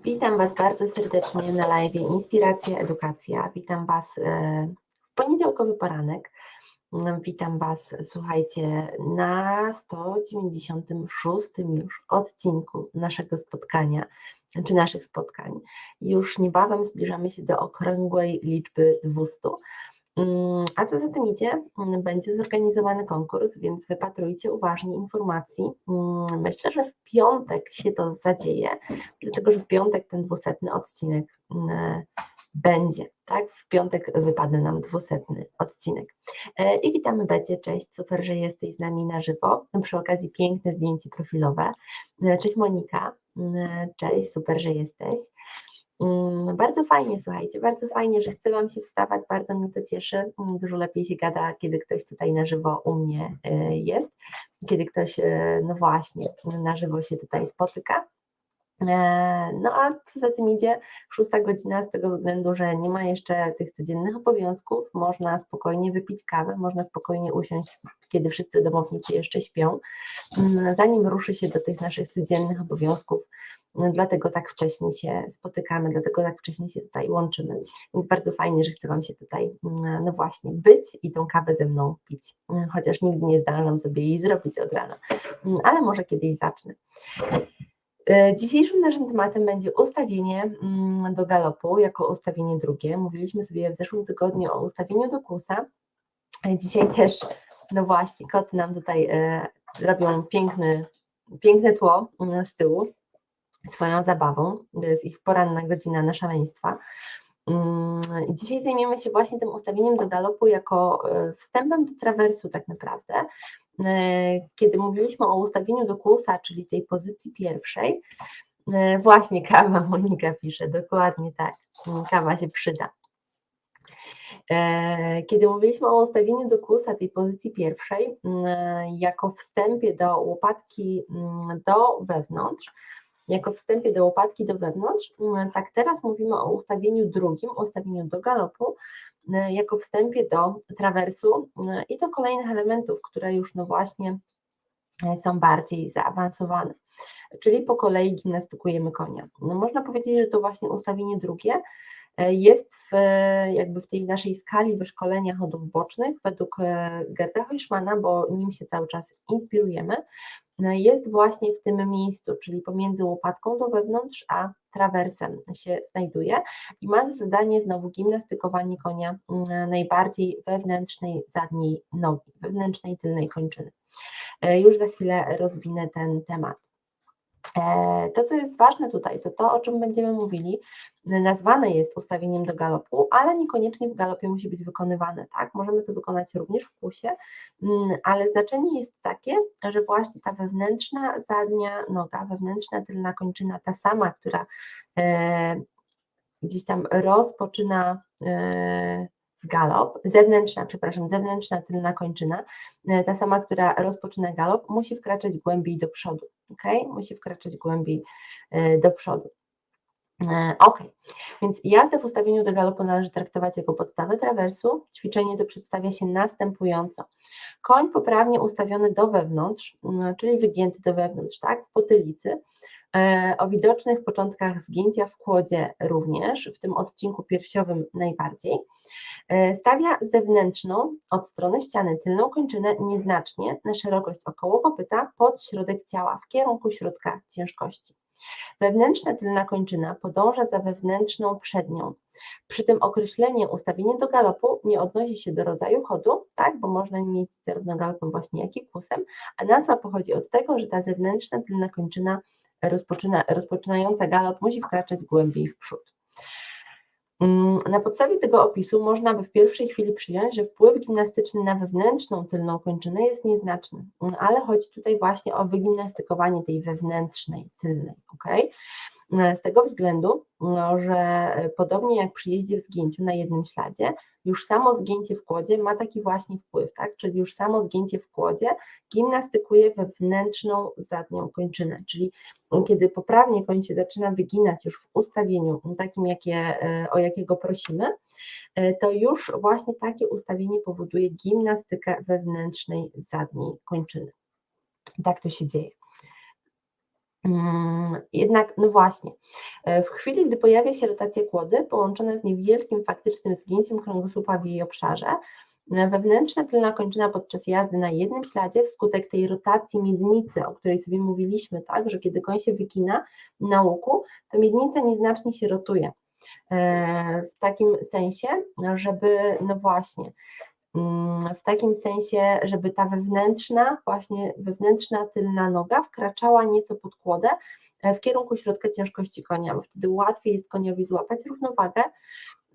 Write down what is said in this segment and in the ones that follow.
Witam Was bardzo serdecznie na live Inspiracja Edukacja. Witam Was e, w poniedziałkowy poranek. Mm, Witam Was, słuchajcie, na 196 już odcinku naszego spotkania, czy naszych spotkań. Już niebawem zbliżamy się do okrągłej liczby 200. Mm, A co za tym idzie, mm, będzie zorganizowany konkurs, więc wypatrujcie uważnie informacji. Mm, Myślę, że w piątek się to zadzieje, dlatego że w piątek ten dwusetny odcinek będzie, tak? W piątek wypadnie nam dwusetny odcinek. E, I witamy Becie, cześć, super, że jesteś z nami na żywo. Przy okazji piękne zdjęcie profilowe. E, Cześć Monika, Mm, cześć, super, że jesteś. Mm, Bardzo fajnie, słuchajcie, bardzo fajnie, że chce Wam się wstawać, bardzo mnie to cieszy. Mm, Dużo lepiej się gada, kiedy ktoś tutaj na żywo u mnie e, jest, kiedy ktoś, e, no właśnie, na żywo się tutaj spotyka. E, No a co za tym idzie, szósta godzina z tego względu, że nie ma jeszcze tych codziennych obowiązków, można spokojnie wypić kawę, można spokojnie usiąść, kiedy wszyscy domownicy jeszcze śpią, mm, zanim ruszy się do tych naszych codziennych obowiązków, dlatego tak wcześnie się spotykamy, dlatego tak wcześnie się tutaj łączymy, więc bardzo fajnie, że chcę Wam się tutaj, mm, no właśnie, być i tą kawę ze mną pić, chociaż nigdy nie zdążam sobie jej zrobić od rana, Mm, ale może kiedyś zacznę. E, Dzisiejszym naszym tematem będzie ustawienie mm, do galopu jako ustawienie drugie. Mówiliśmy sobie w zeszłym tygodniu o ustawieniu do kusa. E, Dzisiaj też, no właśnie, koty nam tutaj e, robią piękny, piękne tło z tyłu swoją zabawą. To jest ich poranna godzina na szaleństwa. Mm, dzisiaj zajmiemy się właśnie tym ustawieniem do galopu jako e, wstępem do trawersu tak naprawdę. E, Kiedy mówiliśmy o ustawieniu do kłusa, czyli tej pozycji pierwszej, e, właśnie kawa Monika pisze, dokładnie tak, kawa się przyda. Kiedy mówiliśmy o ustawieniu do kłusa tej pozycji pierwszej, mm, jako wstępie do łopatki mm, do wewnątrz, jako wstępie do łopatki do wewnątrz, mm, tak teraz mówimy o ustawieniu drugim, ustawieniu do galopu, y, jako wstępie do trawersu y, i do kolejnych elementów, które już no właśnie y, są bardziej zaawansowane. Czyli po kolei gimnastykujemy konia. No można powiedzieć, że to właśnie ustawienie drugie jest w, jakby w tej naszej skali wyszkolenia chodów bocznych według Gerda Heuschmana, bo nim się cały czas inspirujemy, jest właśnie w tym miejscu, czyli pomiędzy łopatką do wewnątrz, a trawersem się znajduje i ma za zadanie znowu gimnastykowanie konia mm, najbardziej wewnętrznej zadniej nogi, wewnętrznej tylnej kończyny. E, Już za chwilę rozwinę ten temat. E, To, co jest ważne tutaj, to to, o czym będziemy mówili, nazwane jest ustawieniem do galopu, ale niekoniecznie w galopie musi być wykonywane, tak? Możemy to wykonać również w kusie, mm, ale znaczenie jest takie, że właśnie ta wewnętrzna zadnia noga, wewnętrzna tylna kończyna, ta sama, która e, gdzieś tam rozpoczyna e, galop, zewnętrzna, przepraszam, zewnętrzna tylna kończyna, e, ta sama, która rozpoczyna galop, musi wkraczać głębiej do przodu, ok? Musi wkraczać głębiej e, do przodu. E, Ok, więc jazdę w ustawieniu do galopu należy traktować jako podstawę trawersu. Ćwiczenie to przedstawia się następująco. Koń poprawnie ustawiony do wewnątrz, czyli wygięty do wewnątrz, tak, w potylicy, o widocznych początkach zgięcia w kłodzie również, w tym odcinku piersiowym najbardziej. E, Stawia zewnętrzną od strony ściany tylną kończynę nieznacznie na szerokość około kopyta pod środek ciała w kierunku środka ciężkości. Wewnętrzna tylna kończyna podąża za wewnętrzną przednią. Przy tym określenie ustawienie do galopu nie odnosi się do rodzaju chodu, tak, bo można nie mieć zarówno galopem właśnie, jak i kłusem, a nazwa pochodzi od tego, że ta zewnętrzna tylna kończyna rozpoczyna, rozpoczynająca galop musi wkraczać głębiej w przód. Mm, Na podstawie tego opisu można by w pierwszej chwili przyjąć, że wpływ gimnastyczny na wewnętrzną tylną kończynę jest nieznaczny, Mm, ale chodzi tutaj właśnie o wygimnastykowanie tej wewnętrznej tylnej, ok? Z tego względu, no, że e, podobnie jak przy jeździe w zgięciu na jednym śladzie, już samo zgięcie w kłodzie ma taki właśnie wpływ, tak? Czyli już samo zgięcie w kłodzie gimnastykuje wewnętrzną zadnią kończynę, czyli kiedy poprawnie koń się zaczyna wyginać już w ustawieniu takim, jakie, e, o jakiego prosimy, e, to już właśnie takie ustawienie powoduje gimnastykę wewnętrznej zadniej kończyny. Tak to się dzieje. Mm, Jednak, no właśnie, e, w chwili, gdy pojawia się rotacja kłody połączona z niewielkim faktycznym zgięciem kręgosłupa w jej obszarze, e, wewnętrzna tylna kończyna podczas jazdy na jednym śladzie wskutek tej rotacji miednicy, o której sobie mówiliśmy, tak, że kiedy koń się wygina na łuku, to miednica nieznacznie się rotuje. E, W takim sensie, żeby, no właśnie, w takim sensie, żeby ta wewnętrzna, właśnie wewnętrzna tylna noga wkraczała nieco pod kłodę e, w kierunku środka ciężkości konia, bo wtedy łatwiej jest koniowi złapać równowagę,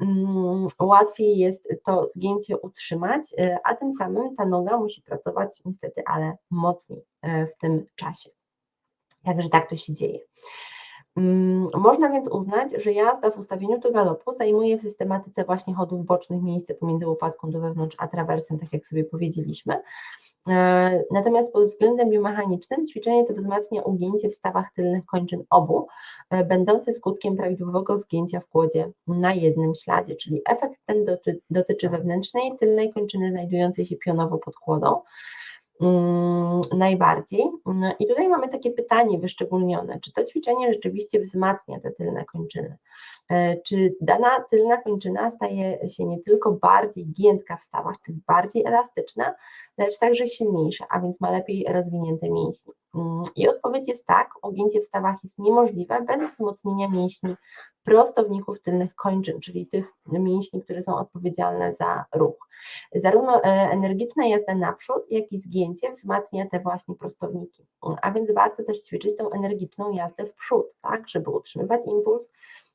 mm, łatwiej jest to zgięcie utrzymać, e, a tym samym ta noga musi pracować niestety, ale mocniej e, w tym czasie. Także tak to się dzieje. Mm, Można więc uznać, że jazda w ustawieniu do galopu zajmuje w systematyce właśnie chodów bocznych miejsce pomiędzy łopatką do wewnątrz a trawersem, tak jak sobie powiedzieliśmy. E, Natomiast pod względem biomechanicznym ćwiczenie to wzmacnia ugięcie w stawach tylnych kończyn obu, e, będące skutkiem prawidłowego zgięcia w kłodzie na jednym śladzie, czyli efekt ten doty, dotyczy wewnętrznej tylnej kończyny znajdującej się pionowo pod kłodą, najbardziej. Mm, I tutaj mamy takie pytanie wyszczególnione, czy to ćwiczenie rzeczywiście wzmacnia te tylne kończyny? E, Czy dana tylna kończyna staje się nie tylko bardziej giętka w stawach, czyli bardziej elastyczna, lecz także silniejsza, a więc ma lepiej rozwinięte mięśnie? Mm, I odpowiedź jest tak, ugięcie w stawach jest niemożliwe bez wzmocnienia mięśni prostowników tylnych kończyn, czyli tych mięśni, które są odpowiedzialne za ruch. Zarówno e, energiczna jazda naprzód, jak i zgięcie wzmacnia te właśnie prostowniki. A więc warto też ćwiczyć tą energiczną jazdę w przód, tak, żeby utrzymywać impuls,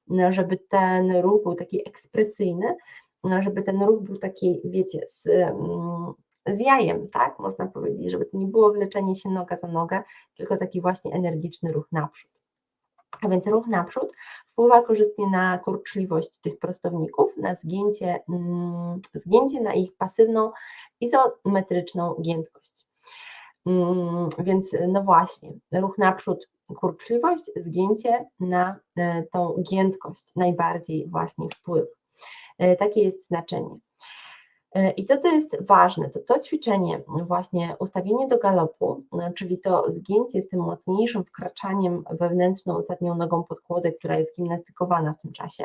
no, żeby ten ruch był taki ekspresyjny, no, żeby ten ruch był taki, wiecie, z, mm, z jajem, tak, można powiedzieć, żeby to nie było wleczenie się noga za nogę, tylko taki właśnie energiczny ruch naprzód. A więc ruch naprzód wpływa korzystnie na kurczliwość tych prostowników, na zgięcie, mm, zgięcie na ich pasywną izometryczną giętkość. Mm, Więc no właśnie, ruch naprzód, kurczliwość, zgięcie na e, tą giętkość najbardziej właśnie wpływa. E, Takie jest znaczenie. E, I to, co jest ważne, to to ćwiczenie, właśnie ustawienie do galopu, e, czyli to zgięcie z tym mocniejszym wkraczaniem wewnętrzną ostatnią nogą pod kłodę, która jest gimnastykowana w tym czasie,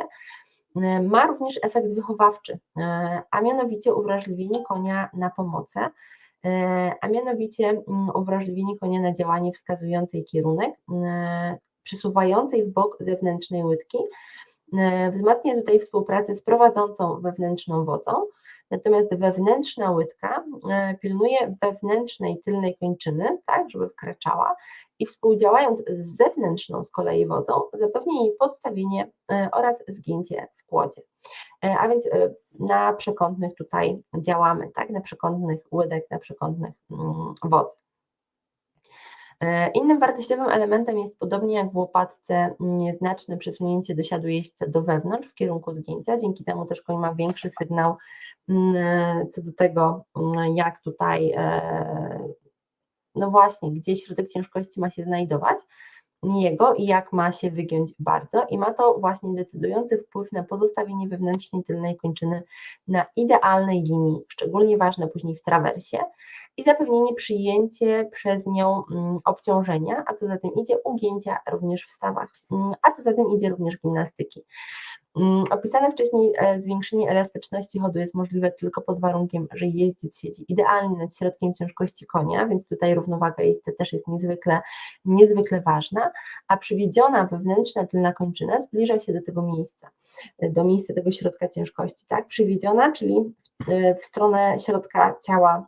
e, ma również efekt wychowawczy, a mianowicie uwrażliwienie konia na pomocę, a mianowicie mm, uwrażliwienie konia na działanie wskazującej kierunek, przesuwającej w bok zewnętrznej łydki, wzmacnia tutaj współpracę z prowadzącą wewnętrzną wodzą, natomiast wewnętrzna łydka e, pilnuje wewnętrznej tylnej kończyny, tak, żeby wkraczała i współdziałając z zewnętrzną z kolei wodzą, zapewni jej podstawienie e, oraz zgięcie w kłodzie. E, A więc na przekątnych tutaj działamy, tak, na przekątnych łydek, na przekątnych mm, wodzy. E, Innym wartościowym elementem jest podobnie jak w łopatce nieznaczne przesunięcie dosiadu jeźdźca do wewnątrz w kierunku zgięcia. Dzięki temu też koń ma większy sygnał mm, co do tego, mm, jak tutaj, e, no właśnie, gdzie środek ciężkości ma się znajdować jego i jak ma się wygiąć bardzo i ma to właśnie decydujący wpływ na pozostawienie wewnętrznej tylnej kończyny na idealnej linii, szczególnie ważne później w trawersie i zapewnienie przyjęcie przez nią mm, obciążenia, a co za tym idzie ugięcia również w stawach, mm, a co za tym idzie również gimnastyki. Mm, Opisane wcześniej e, zwiększenie elastyczności chodu jest możliwe tylko pod warunkiem, że jeździec siedzi idealnie nad środkiem ciężkości konia, więc tutaj równowaga jeźdźca też jest niezwykle, niezwykle ważna, a przywiedziona wewnętrzna tylna kończyna zbliża się do tego miejsca, e, do miejsca tego środka ciężkości, tak? Przywiedziona, czyli e, w stronę środka ciała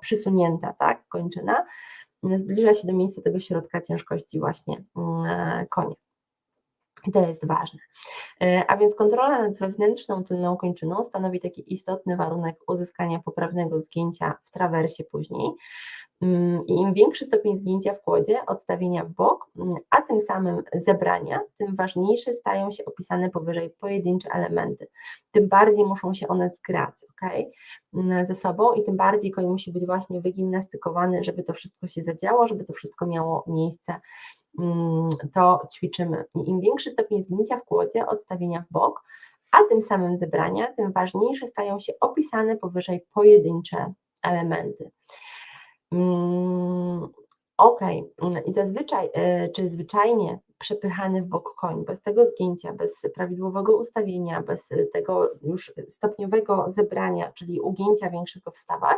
przysunięta, tak? Kończyna, e, zbliża się do miejsca tego środka ciężkości właśnie mm, e, konia. I to jest ważne. E, A więc kontrola nad wewnętrzną tylną kończyną stanowi taki istotny warunek uzyskania poprawnego zgięcia w trawersie później. Im większy stopień zgięcia w kłodzie, odstawienia w bok, a tym samym zebrania, tym ważniejsze stają się opisane powyżej pojedyncze elementy. Tym bardziej muszą się one zgrać, ok? Ze sobą i tym bardziej koń musi być właśnie wygimnastykowany, żeby to wszystko się zadziało, żeby to wszystko miało miejsce to ćwiczymy. Im większy stopień zgięcia w kłodzie, odstawienia w bok, a tym samym zebrania, tym ważniejsze stają się opisane powyżej pojedyncze elementy. Mm, Ok, i zazwyczaj, y, czy zwyczajnie przepychany w bok koń, bez tego zgięcia, bez prawidłowego ustawienia, bez tego już stopniowego zebrania, czyli ugięcia większego w stawach,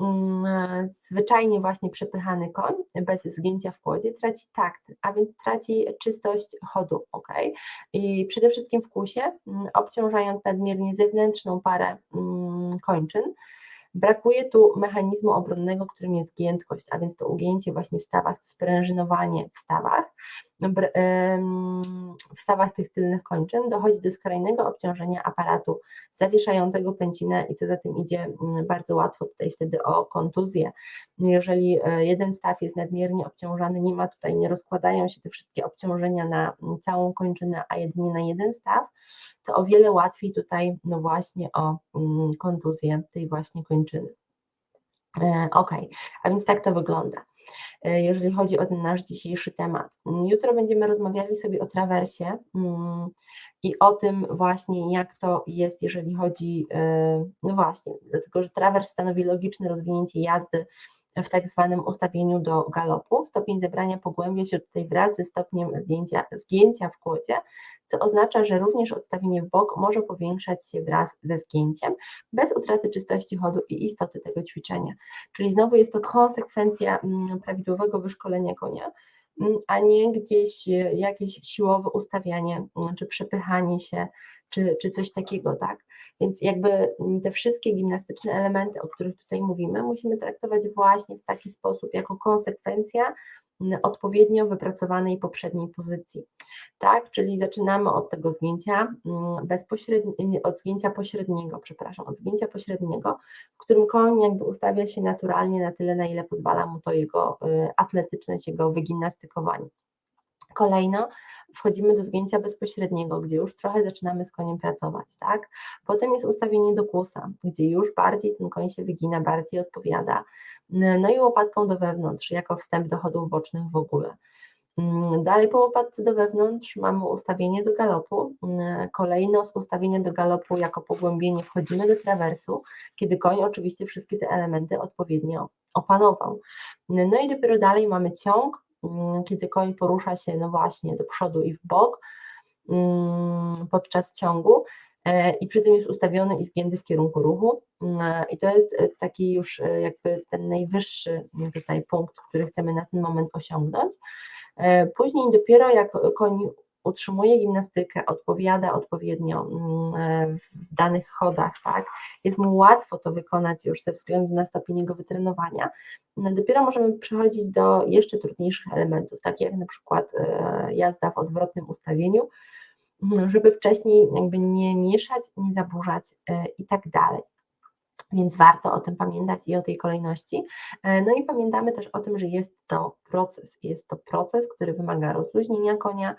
mm, zwyczajnie właśnie przepychany koń bez zgięcia w kłodzie traci takt, a więc traci czystość chodu, ok? I przede wszystkim w kusie, mm, obciążając nadmiernie zewnętrzną parę mm, kończyn, Brakuje tu mechanizmu obronnego, którym jest giętkość, a więc to ugięcie właśnie w stawach, sprężynowanie w stawach, w stawach tych tylnych kończyn dochodzi do skrajnego obciążenia aparatu zawieszającego pęcinę i co za tym idzie mm, bardzo łatwo tutaj wtedy o kontuzję. Jeżeli e, jeden staw jest nadmiernie obciążany, nie ma tutaj, nie rozkładają się te wszystkie obciążenia na mm, całą kończynę, a jedynie na jeden staw, to o wiele łatwiej tutaj no właśnie o mm, kontuzję tej właśnie kończyny. E, ok, a więc tak to wygląda. E, jeżeli chodzi o ten nasz dzisiejszy temat. Jutro będziemy rozmawiali sobie o trawersie mm, i o tym właśnie, jak to jest, jeżeli chodzi, e, no właśnie, dlatego że trawers stanowi logiczne rozwinięcie jazdy w tak zwanym ustawieniu do galopu. Stopień zebrania pogłębia się tutaj wraz ze stopniem zdjęcia, zgięcia w kłodzie, co oznacza, że również odstawienie w bok może powiększać się wraz ze zgięciem, bez utraty czystości chodu i istoty tego ćwiczenia. Czyli znowu jest to konsekwencja mm, prawidłowego wyszkolenia konia, mm, a nie gdzieś e, jakieś siłowe ustawianie mm, czy przepychanie się, czy, czy coś takiego, tak? Więc jakby te wszystkie gimnastyczne elementy, o których tutaj mówimy, musimy traktować właśnie w taki sposób, jako konsekwencja odpowiednio wypracowanej poprzedniej pozycji. Tak, czyli zaczynamy od tego zgięcia bezpośredniego, od zgięcia pośredniego, przepraszam, od zgięcia pośredniego, w którym koń jakby ustawia się naturalnie na tyle, na ile pozwala mu to jego y, atletyczność, jego wygimnastykowanie. Kolejno wchodzimy do zgięcia bezpośredniego, gdzie już trochę zaczynamy z koniem pracować, tak? Potem jest ustawienie do kłusa, gdzie już bardziej ten koń się wygina, bardziej odpowiada. No i łopatką do wewnątrz, jako wstęp do chodów bocznych w ogóle. Mm, dalej po łopatce do wewnątrz mamy ustawienie do galopu. Kolejno z ustawienia do galopu jako pogłębienie wchodzimy do trawersu, kiedy koń oczywiście wszystkie te elementy odpowiednio opanował. No i dopiero dalej mamy ciąg, kiedy koń porusza się no właśnie do przodu i w bok mm, podczas ciągu e, i przy tym jest ustawiony i zgięty w kierunku ruchu mm, i to jest e, taki już e, jakby ten najwyższy tutaj punkt, który chcemy na ten moment osiągnąć. Później dopiero jak koń utrzymuje gimnastykę, odpowiada odpowiednio w danych chodach, tak, jest mu łatwo to wykonać już ze względu na stopień jego wytrenowania, no dopiero możemy przechodzić do jeszcze trudniejszych elementów, takich jak na przykład e, jazda w odwrotnym ustawieniu, żeby wcześniej jakby nie mieszać, nie zaburzać e, i tak dalej. Więc warto o tym pamiętać i o tej kolejności. E, no i pamiętamy też o tym, że jest to proces. Jest to proces, który wymaga rozluźnienia konia,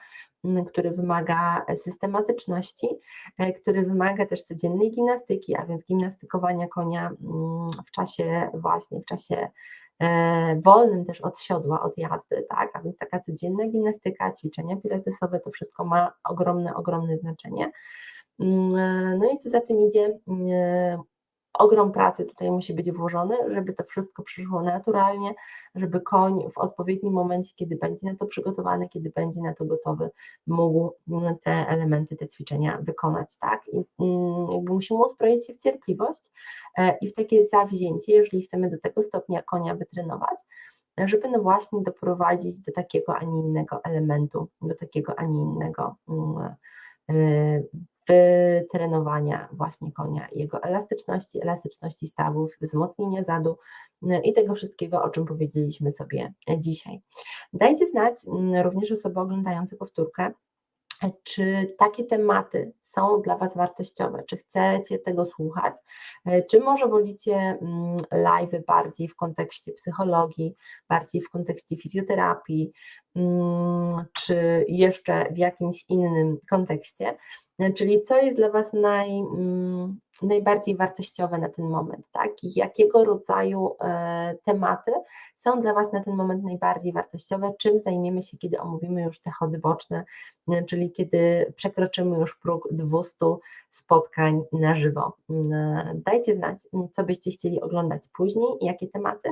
który wymaga systematyczności, e, który wymaga też codziennej gimnastyki, a więc gimnastykowania konia w czasie właśnie, w czasie e, wolnym też od siodła, od jazdy, tak, a więc taka codzienna gimnastyka, ćwiczenia pilatesowe, to wszystko ma ogromne, ogromne znaczenie. No i co za tym idzie, ogrom pracy tutaj musi być włożony, żeby to wszystko przyszło naturalnie, żeby koń w odpowiednim momencie, kiedy będzie na to przygotowany, kiedy będzie na to gotowy, mógł te elementy, te ćwiczenia wykonać, tak? I mm, jakby musimy uzbroić się w cierpliwość e, i w takie zawzięcie, jeżeli chcemy do tego stopnia konia wytrenować, żeby no właśnie doprowadzić do takiego, a nie innego elementu, do takiego, a nie innego mm, e, wytrenowania właśnie konia, jego elastyczności, elastyczności stawów, wzmocnienia zadu y, i tego wszystkiego, o czym powiedzieliśmy sobie dzisiaj. Dajcie znać mm, również osoby oglądające powtórkę, czy takie tematy są dla Was wartościowe? Czy chcecie tego słuchać? Czy może wolicie mm, live bardziej w kontekście psychologii, bardziej w kontekście fizjoterapii, mm, czy jeszcze w jakimś innym kontekście? Czyli co jest dla Was naj, mm, najbardziej wartościowe na ten moment, tak? Jakiego rodzaju e, tematy są dla Was na ten moment najbardziej wartościowe? Czym zajmiemy się, kiedy omówimy już te chody boczne, e, czyli kiedy przekroczymy już próg 200 spotkań na żywo? Dajcie znać, co byście chcieli oglądać później, jakie tematy.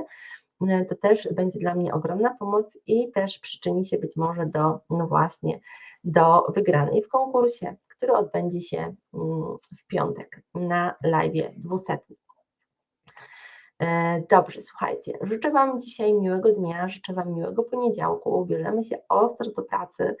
e, to też będzie dla mnie ogromna pomoc i też przyczyni się być może do, no właśnie, do wygranej w konkursie, który odbędzie się mm, w piątek na live 200. E, Dobrze, słuchajcie, życzę Wam dzisiaj miłego dnia, życzę Wam miłego poniedziałku, bierzemy się ostro do pracy.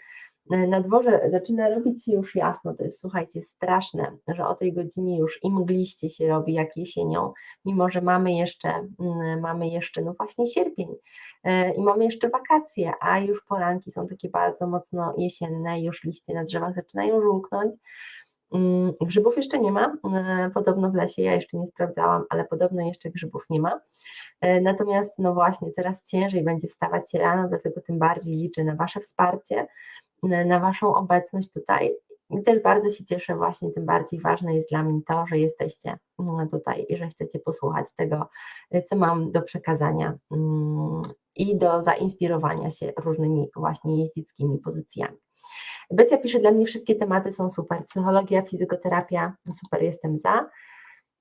E, Na dworze zaczyna robić się już jasno, to jest słuchajcie straszne, że o tej godzinie już i mgliście się robi jak jesienią, mimo że mamy jeszcze, mm, mamy jeszcze no właśnie sierpień e, i mamy jeszcze wakacje, a już poranki są takie bardzo mocno jesienne, już liście na drzewach zaczynają żółknąć. Mm, Grzybów jeszcze nie ma, e, podobno w lesie, ja jeszcze nie sprawdzałam, ale podobno jeszcze grzybów nie ma. Natomiast no właśnie, coraz ciężej będzie wstawać się rano, dlatego tym bardziej liczę na Wasze wsparcie, na Waszą obecność tutaj. I też bardzo się cieszę, właśnie tym bardziej ważne jest dla mnie to, że jesteście mm, tutaj i że chcecie posłuchać tego, y, co mam do przekazania mm, i do zainspirowania się różnymi właśnie jeździckimi pozycjami. Becia pisze, dla mnie wszystkie tematy są super. Psychologia, fizykoterapia, super, jestem za.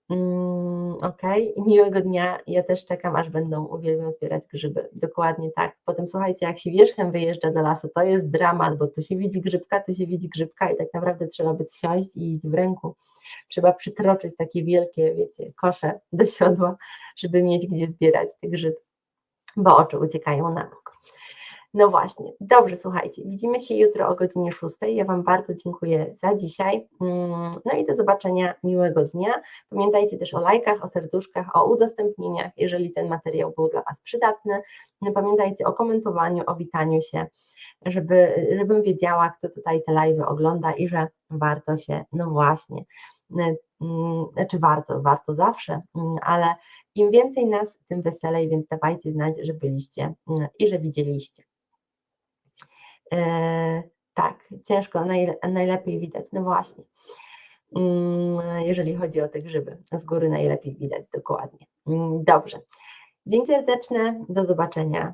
Mm, Okej, miłego dnia. Ja też czekam, aż będą, uwielbiam zbierać grzyby. Dokładnie tak. Potem słuchajcie, jak się wierzchem wyjeżdża do lasu, to jest dramat, bo tu się widzi grzybka, tu się widzi grzybka i tak naprawdę trzeba by siąść i iść w ręku. Trzeba przytroczyć takie wielkie, wiecie, kosze do siodła, żeby mieć gdzie zbierać te grzyby, bo oczy uciekają na bok. No właśnie, dobrze, słuchajcie, widzimy się jutro o godzinie 6. Ja Wam bardzo dziękuję za dzisiaj. Mm, No i do zobaczenia, miłego dnia. Pamiętajcie też o lajkach, o serduszkach, o udostępnieniach, jeżeli ten materiał był dla Was przydatny. No Pamiętajcie o komentowaniu, o witaniu się, żeby, żebym wiedziała, kto tutaj te live ogląda i że warto się, no właśnie, mm, znaczy warto, warto zawsze, mm, ale im więcej nas, tym weselej, więc dawajcie znać, że byliście mm, i że widzieliście. E, tak, ciężko, najle- najlepiej widać, no właśnie. Mm, Jeżeli chodzi o te grzyby, z góry najlepiej widać dokładnie. Mm, Dobrze. Dzień serdeczny, do zobaczenia